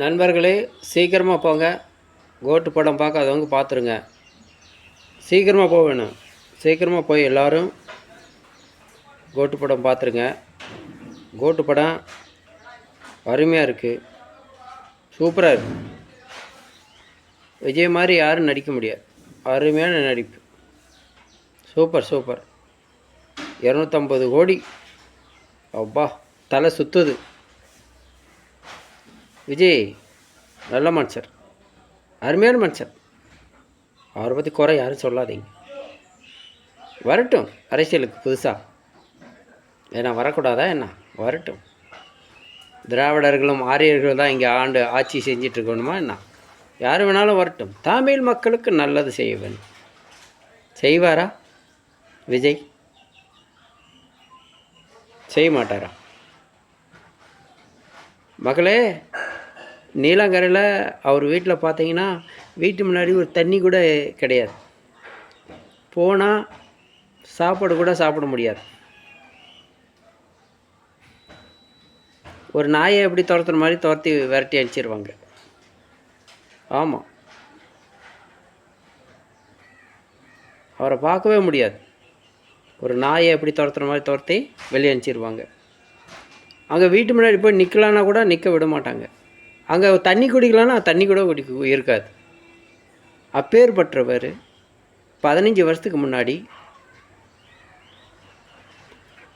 நண்பர்களே சீக்கிரமாக போங்க. கோட்டு படம் பார்க்காதவங்க பார்த்துருங்க. சீக்கிரமாக போக வேணும். சீக்கிரமாக போய் எல்லோரும் கோட்டு படம் பார்த்துருங்க. கோட்டு படம் அருமையாக இருக்குது சூப்பராக இருக்கு. விஜய் மாதிரி யாரும் நடிக்க முடியாது. அருமையான நடிப்பு. Super super. இரநூத்தம்பது கோடி. அப்பா தலை சுற்றுது விஜய் நல்ல மனுஷர். அருமையான மனுஷர். அவரை பற்றி குறை யாரும் சொல்லாதீங்க. வரட்டும் அரசியலுக்கு புதுசாக ஏன்னா வரக்கூடாதா என்ன? வரட்டும். திராவிடர்களும் ஆரியர்களும் தான் இங்கே ஆண்டு ஆட்சி செஞ்சிட்ருக்கணுமா என்ன? யார் வேணாலும் வரட்டும். தமிழ் மக்களுக்கு நல்லது செய்ய வேணும் செய்வாரா? விஜய்? செய்ய மாட்டாரா? மகளே நீலாங்கரையில் அவர் வீட்டில் பார்த்தீங்கன்னா வீட்டு முன்னாடி ஒரு தண்ணி கூட கிடையாது. போனால் சாப்பாடு கூட சாப்பிட முடியாது. ஒரு நாயை எப்படி துரத்துற மாதிரி துரத்தி விரட்டி அடிச்சிருவாங்க. ஆமாம் அவரை பார்க்கவே முடியாது. ஒரு நாயை எப்படி துரத்துற மாதிரி துரத்தி வெளியே அனுப்பிச்சிருவாங்க. அங்கே வீட்டு முன்னாடி போய் நிற்கலான்னா கூட நிற்க விட மாட்டாங்க. அங்கே தண்ணி குடிக்கலான்னா தண்ணி கூட குடிக்க இருக்காது. அப்பேற்பட்டவர் பதினஞ்சு வருஷத்துக்கு முன்னாடி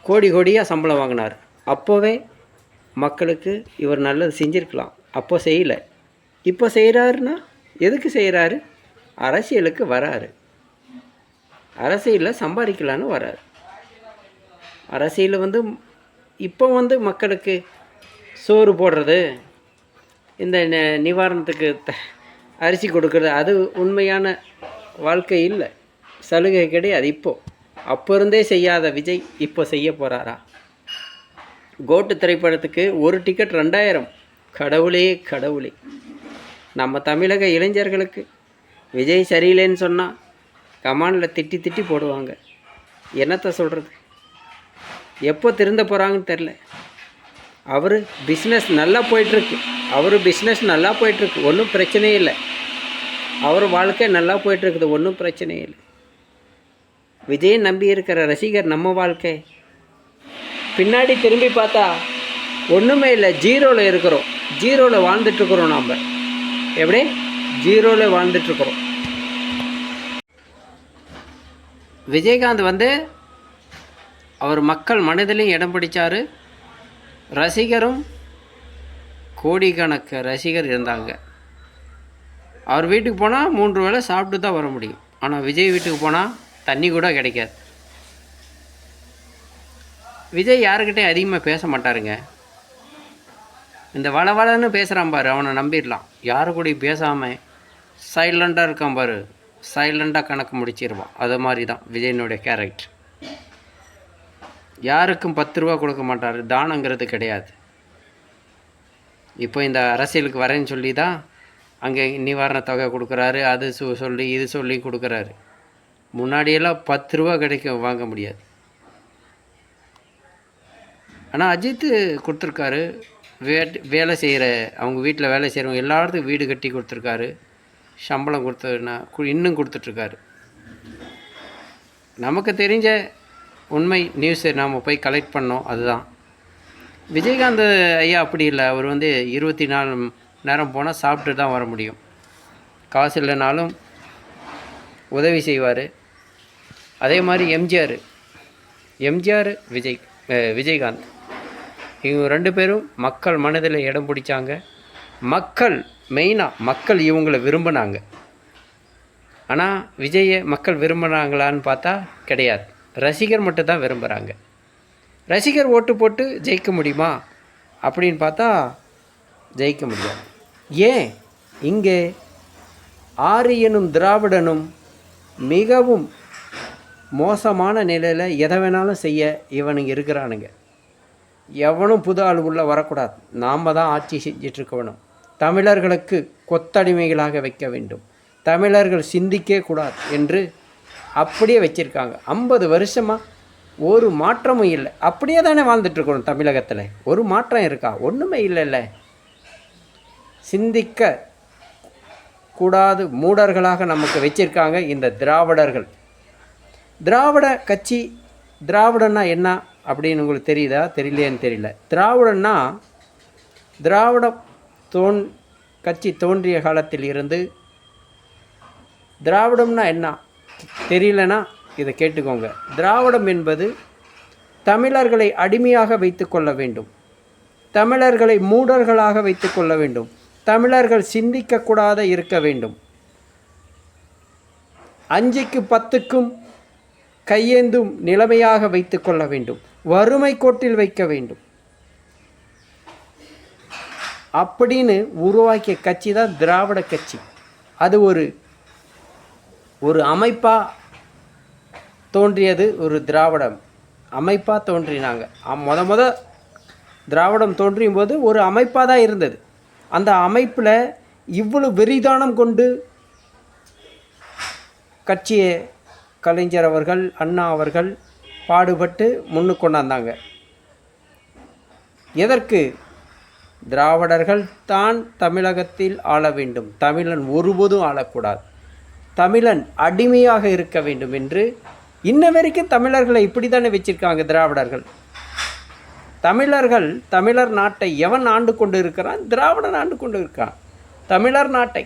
கோடி கோடியாக சம்பளம் வாங்கினார். அப்போவே மக்களுக்கு இவர் நல்லது செஞ்சுருக்கலாம். அப்போ செய்யலை. இப்போ செய்கிறாருன்னா எதுக்கு செய்கிறாரு அரசியலுக்கு வராரு. அரசியலில் சம்பாதிக்கலான்னு வராரு. அரசியல் வந்து இப்போ வந்து மக்களுக்கு சோறு போடுறது இந்த ந- நிவாரணத்துக்கு த அரிசி கொடுக்கறது. அது உண்மையான வாழ்க்கை இல்லை. சலுகை கிடையாது இப்போது அப்போ இருந்தே செய்யாத விஜய் இப்போ செய்ய போகிறாரா கோட்டு திரைப்படத்துக்கு ஒரு டிக்கெட் ரெண்டாயிரம். கடவுளே கடவுளே. நம்ம தமிழக இளைஞர்களுக்கு விஜய் சரியில்லைன்னு சொன்னால் கமானில் திட்டி திட்டி போடுவாங்க. என்னத்தை சொல்கிறது எப்போ திருந்த போகிறாங்கன்னு தெரில அவர் பிஸ்னஸ் நல்லா போயிட்டுருக்கு. அவர் பிஸ்னஸ் நல்லா போயிட்டுருக்கு. ஒன்றும் பிரச்சனையே இல்லை. அவர் வாழ்க்கை நல்லா போயிட்டுருக்குது. ஒன்றும் பிரச்சனையே இல்லை. விஜய் நம்பி இருக்கிற ரசிகர் நம்ம வாழ்க்கை. பின்னாடி திரும்பி பார்த்தா ஒன்றுமே இல்லை. ஜீரோவில் இருக்கிறோம். ஜீரோவில் வாழ்ந்துட்டுருக்குறோம் நாம். எப்படி? ஜீரோவில் வாழ்ந்துட்டுருக்குறோம். விஜயகாந்த் வந்து அவர் மக்கள் மனதிலையும் இடம் பிடிச்சார். ரசிகரும் கோடிக்கணக்கு ரசிகர் இருந்தாங்க. அவர் வீட்டுக்கு போனால் மூன்று வேளை சாப்பிட்டு தான் வர முடியும். ஆனால் விஜய் வீட்டுக்கு போனால் தண்ணி கூட கிடைக்காது. விஜய் யாருக்கிட்டையும் அதிகமாக பேச மாட்டாருங்க. இந்த வள வளன்னு பேசுகிறான் பாரு அவனை நம்பிடலாம். யாரு கூட பேசாமல் சைலண்டாக இருக்கான் பாரு. சைலண்டாக கணக்கு முடிச்சிருவான். அது மாதிரி தான் விஜயனுடைய கேரக்டர் யாருக்கும் பத்து ரூபா கொடுக்க மாட்டார். தானங்கிறது கிடையாது. இப்போ இந்த அரசியலுக்கு வரேன்னு சொல்லி தான் அங்கே நிவாரண தொகை கொடுக்குறாரு அது சொல்லி இது சொல்லி கொடுக்குறாரு. முன்னாடியெல்லாம் பத்து ரூபா கிடைக்கும் வாங்க முடியாது. ஆனால் அஜித்து கொடுத்துருக்காரு. வே வேலை செய்கிற அவங்க வீட்டில் வேலை செய்கிறவங்க எல்லாத்துக்கும் வீடு கட்டி கொடுத்துருக்காரு. சம்பளம் கொடுத்ததுன்னா இன்னும் கொடுத்துட்ருக்காரு. நமக்கு தெரிஞ்ச உண்மை நியூஸை நாம் போய் கலெக்ட் பண்ணோம் அதுதான். விஜயகாந்த் ஐயா அப்படி இல்லை அவர் வந்து இருபத்தி நாலு நேரம் போனால் சாப்பிட்டு தான் வர முடியும். காசு இல்லைனாலும் உதவி செய்வார். அதே மாதிரி எம்ஜிஆர் எம்ஜிஆர் விஜய் விஜயகாந்த். இவங்க ரெண்டு பேரும் மக்கள் மனதில் இடம் பிடிச்சாங்க. மக்கள் மெயினாக மக்கள் இவங்களை விரும்பினாங்க. ஆனால் விஜயை மக்கள் விரும்புகிறாங்களான்னு பார்த்தா கிடையாது. ரசிகர் மட்டும் தான் விரும்புகிறாங்க ரசிகர் ஓட்டு போட்டு ஜெயிக்க முடியுமா? அப்படின்னு பார்த்தா ஜெயிக்க முடியாது. ஏன்? இங்கே ஆரியனும் திராவிடனும் மிகவும் மோசமான நிலையில் எதை வேணாலும் செய்ய இவனுங்க இருக்கிறானுங்க. எவனும் புது ஆள் உள்ளே வரக்கூடாது. நாம் தான் ஆட்சி செஞ்சிட்ருக்கணும் தமிழர்களுக்கு கொத்தடிமைகளாக வைக்க வேண்டும். தமிழர்கள் சிந்திக்கே கூடாது என்று அப்படியே வச்சுருக்காங்க. ஐம்பது வருஷமாக ஒரு மாற்றமும் இல்லை. அப்படியே தானே வாழ்ந்துட்டுருக்கணும் தமிழகத்தில். ஒரு மாற்றம் இருக்கா? ஒன்றுமே இல்லைல்ல. சிந்திக்க கூடாது மூடர்களாக நமக்கு வச்சிருக்காங்க இந்த திராவிடர்கள். திராவிட கட்சி திராவிடன்னா என்ன அப்படின்னு உங்களுக்கு தெரியுதா? தெரியலையேன்னு தெரியல. திராவிடன்னா திராவிட தோன் கட்சி தோன்றிய காலத்தில் இருந்து திராவிடம்னா என்ன? தெரியலனா இதை கேட்டுக்கோங்க. திராவிடம் என்பது தமிழர்களை அடிமையாக வைத்துக்கொள்ள வேண்டும். தமிழர்களை மூடர்களாக வைத்து கொள்ள வேண்டும். தமிழர்கள் சிந்திக்கக்கூடாத இருக்க வேண்டும். அஞ்சுக்கு பத்துக்கும் கையேந்தும் நிலைமையாக வைத்து கொள்ள வேண்டும். வறுமை கோட்டில் வைக்க வேண்டும். அப்படின்னு உருவாக்கிய கட்சி தான் திராவிட கட்சி. அது ஒரு ஒரு அமைப்பாக தோன்றியது ஒரு திராவிடம். அமைப்பாக தோன்றினாங்க. மொத முத திராவிடம் தோன்றியும் போது ஒரு அமைப்பாக தான் இருந்தது. அந்த அமைப்பில் இவ்வளோ வெறிதானம் கொண்டு கட்சியை கலைஞர் அவர்கள் அண்ணா அவர்கள் பாடுபட்டு முன்னுக்கு கொண்டாந்தாங்க. எதற்கு? திராவிடர்கள் தான் தமிழகத்தில் ஆள வேண்டும். தமிழன் ஒருபோதும் ஆளக்கூடாது. தமிழன் அடிமையாக இருக்க வேண்டும் என்று இன்ன வரைக்கும் தமிழர்களை இப்படி தானே வச்சுருக்காங்க திராவிடர்கள்? தமிழர்கள் தமிழர் நாட்டை எவன் ஆண்டு கொண்டு இருக்கிறான் திராவிடன் ஆண்டு கொண்டு இருக்கான் தமிழர் நாட்டை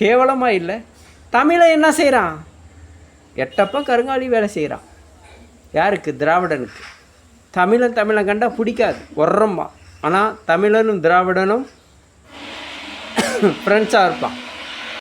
கேவலமாக இல்லை. தமிழன் என்ன செய்கிறான் எட்டப்பம் கருங்காலி வேலை செய்கிறான் யாருக்கு? திராவிடனுக்கு. தமிழன் தமிழன் கண்டா பிடிக்காது ஒர்றம்மா ஆனால் தமிழனும் திராவிடனும் ஃப்ரெண்ட்ஸாக இருப்பான்.